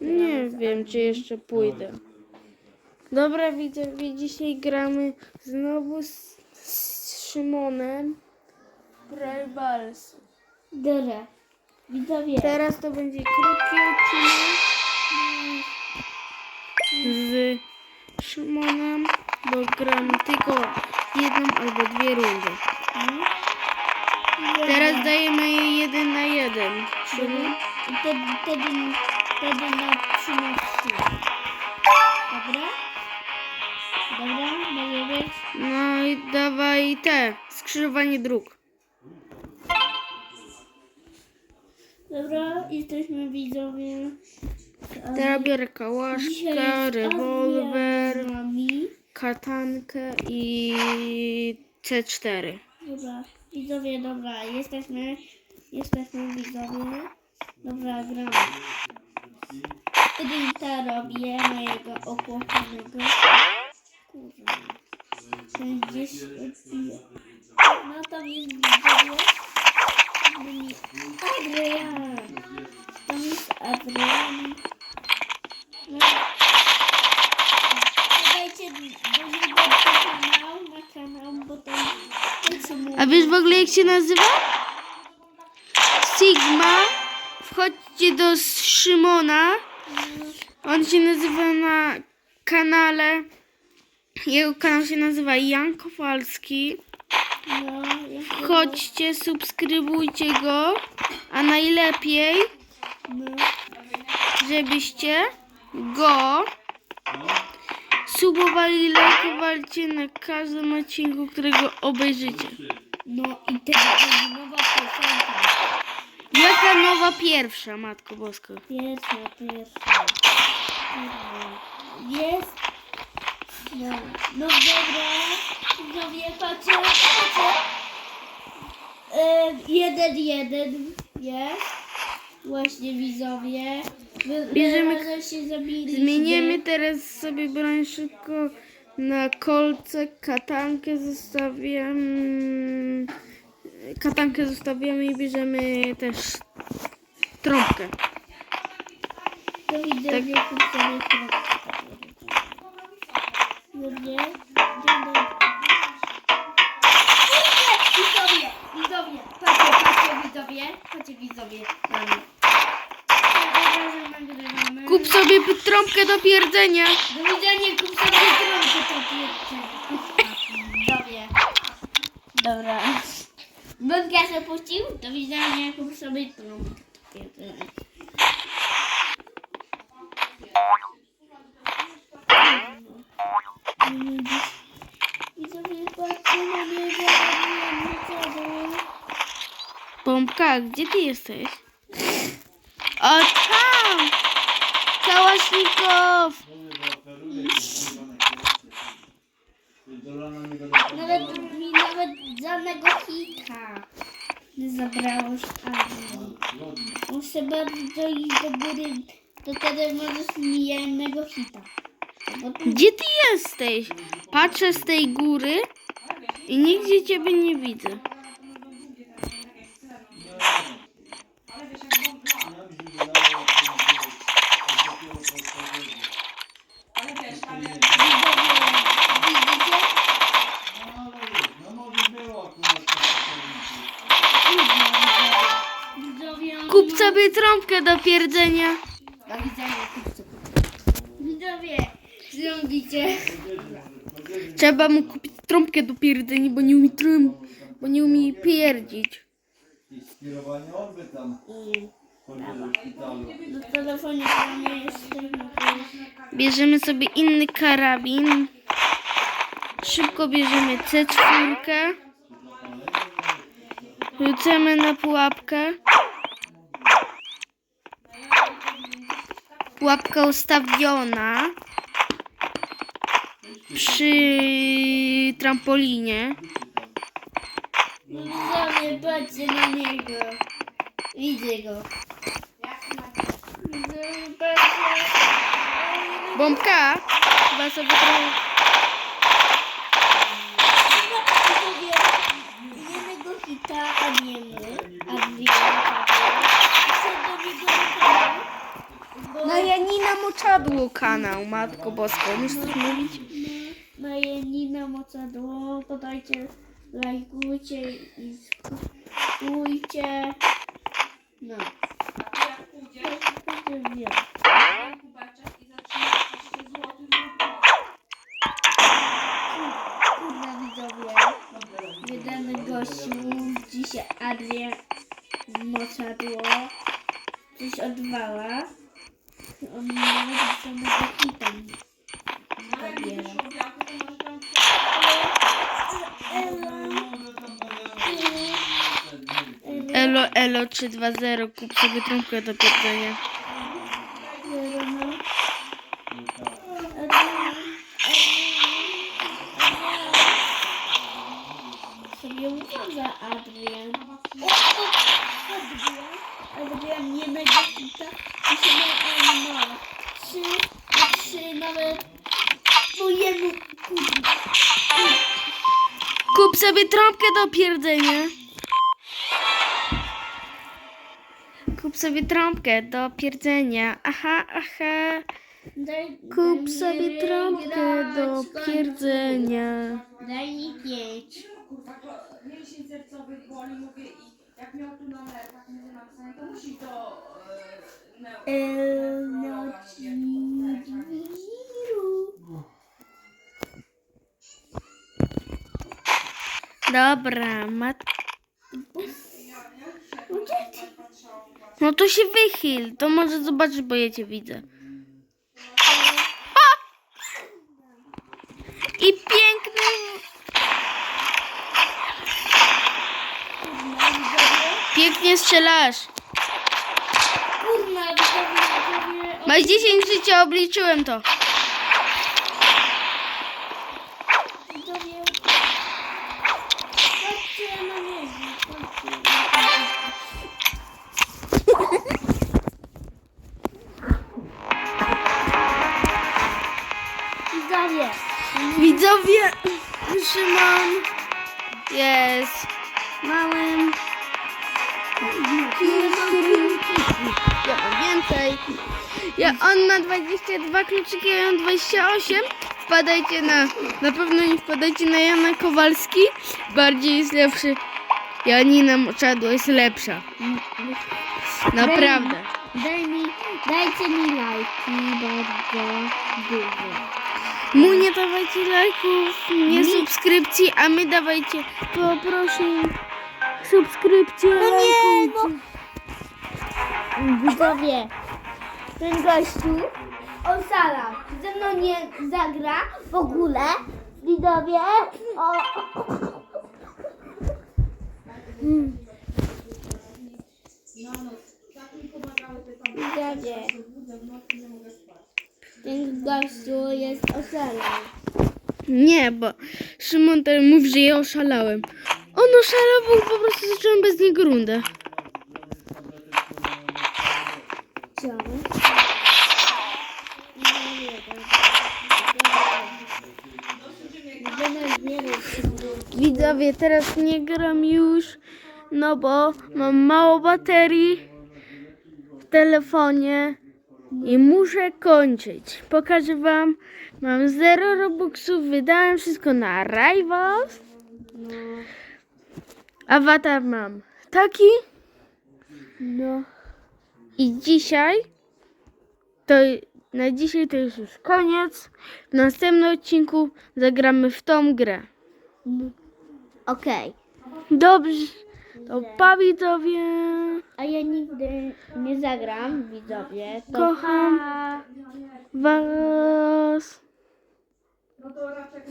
Nie wiem, czy jeszcze pójdę. Dobra, widzowie, dzisiaj gramy znowu z, z Szymonem. Brawl Balls. Dobra. Widzowie. Teraz to będzie krótki odcinek z Szymonem, bo gramy tylko jedną albo dwie rundy. Teraz dajemy je jeden na jeden. Czyli I wtedy, wtedy, wtedy na 3 na 3. Dobra? Dobra, może być? no i dawaj te, skrzyżowanie dróg. Dobra, jesteśmy widzowie. Teraz biorę Dzisiaj kałaszka, jest rewolwer, Adrian z nami. katankę i C4. Dobra, widzowie, dobra, jesteśmy, jesteśmy widzowie. Dobra, gramy. Drinka robię mojego opłacanego. Kurwa. Ten gdzieś odbija. No tam jest widzowie. Adrian. Tam jest Adrian. No. Dodajcie do niego na kanał, na kanał, bo tam... A wiesz w ogóle jak się nazywa? Sigma. Wchodźcie do Szymona. On się nazywa na kanale. Jego kanał się nazywa Jan Kowalski. No, ja Chodźcie, subskrybujcie go. A najlepiej, żebyście go subowali, lajkowaliście na każdym odcinku, którego obejrzycie. no i teraz nowa piosenka. Jaka nowa pierwsza, Matko Boska? Pierwsza, pierwsza. Jest. No, no dobra. Widzowie, patrzcie, patrzcie. E, jeden, jeden jest. Właśnie widzowie. Wy, Bierzemy- się zabiliście. Zmieniemy teraz sobie broń szybko na kolce, katankę zostawiam. Katankę zostawiamy i bierzemy też trąbkę. To widzowie, tak. sobie Dobrze? Dzień Widzowie, widzowie, patrzcie, patrzcie widzowie, patrzcie widzowie na mnie. Nagrywamy. Kup sobie trąbkę do pierdzenia. Do widzenia, kup sobie trąbkę to Widzowie. Dobra. Się puścił, do widzenia, kup sobie trąbkę to pierdzenia. Widzowie, patrzcie na niego, na niego. Pompka, gdzie Kałaśnikow! Nawet mi nawet żadnego hita nie zabrało z Azji. Muszę bardzo iść do góry, to wtedy możesz mi jednego hita. Bo tu Gdzie ty jesteś? Patrzę z tej góry i nigdzie ciebie nie widzę. Sobie trąbkę do pierdzenia. Do widzenia. Widzowie, zrobicie. Trzeba mu kupić trąbkę do pierdzenia, bo nie umie trąb, bo nie umie pierdzić. Skierowanie do jest Bierzemy sobie inny karabin. Szybko bierzemy C4. Rzucamy na pułapkę. Pułapka ustawiona przy trampolinie. Widzowie, patrzcie na niego. Widzę go. Bombka. Chyba sobie trochę... Jednego hita, a nie my. A dwie. Chcę do niego na kanał. Na Janina Moczadło kanał, Matko Bosko. Umiesz coś mówić? Na Janina Mocadło, podajcie, lajkujcie i subskrybujcie. No. Jak pójdziesz, Będzie wiem. daj kubeczek i zaczynasz 13 zł. Kurna widzowie, wydany gościu, dzisiaj Adrian Mocadło, coś odwala. On nie No jak zabiera. będziesz obiadu, to masz tam Elo, elo 320, kup sobie trąbkę do pierdenia. sobie uważa Adrian. O, Adrian. Adrian nie będzie hita. Musimy eliminować. Trzy, a trzy nawet twojemu kurwa. Kup sobie trąbkę do pierdzenia. Kup sobie trąbkę do pierdzenia. Aha, aha. Kup sobie trąbkę do pierdzenia. Daj mi pięć. kurwa, to mięsień sercowy boli, mówię i jak miał tu na nerwach, nie napisane, to musi do e, no wiru. Dobra, mat... No to się wychyl, to może zobaczysz, bo ja cię widzę. I piękny... Kurna widzowie. Pięknie strzelasz. Kurna. Masz 10 życia, obliczyłem to. Widzowie. Widzowie, Szymon jest małym. Ja mam więcej. Ja, on ma 22 kluczyki, ja mam 28. Wpadajcie na, na pewno nie wpadajcie na Jana Kowalski. Bardziej jest lepszy. Janina Moczadło jest lepsza. Naprawdę. Daj mi, dajcie mi lajki bardzo dużo. Mu nie dawajcie lajków, nie subskrypcji, a my dawajcie poproszę subskrypcję. No nie, no. lajkujcie. Widzowie, ten gościu osala. Ze mną nie zagra w ogóle. Widzowie, o. Widzowie, ten gościu jest osalał. Nie, bo Szymon ten mówi, że ja oszalałem. On oszalał, bo po prostu zacząłem bez niego rundę. Widzowie, teraz nie gram już, no bo mam mało baterii w telefonie i muszę kończyć. Pokażę wam, mam zero robuxów, wydałem wszystko na Rivals. Awatar mam taki No. i dzisiaj to na dzisiaj to jest już koniec. W następnym odcinku zagramy w tą grę. Okej. Dobrze, to pa widzowie. A ja nigdy nie zagram, widzowie. To Kocham. pa. Was. No to raczej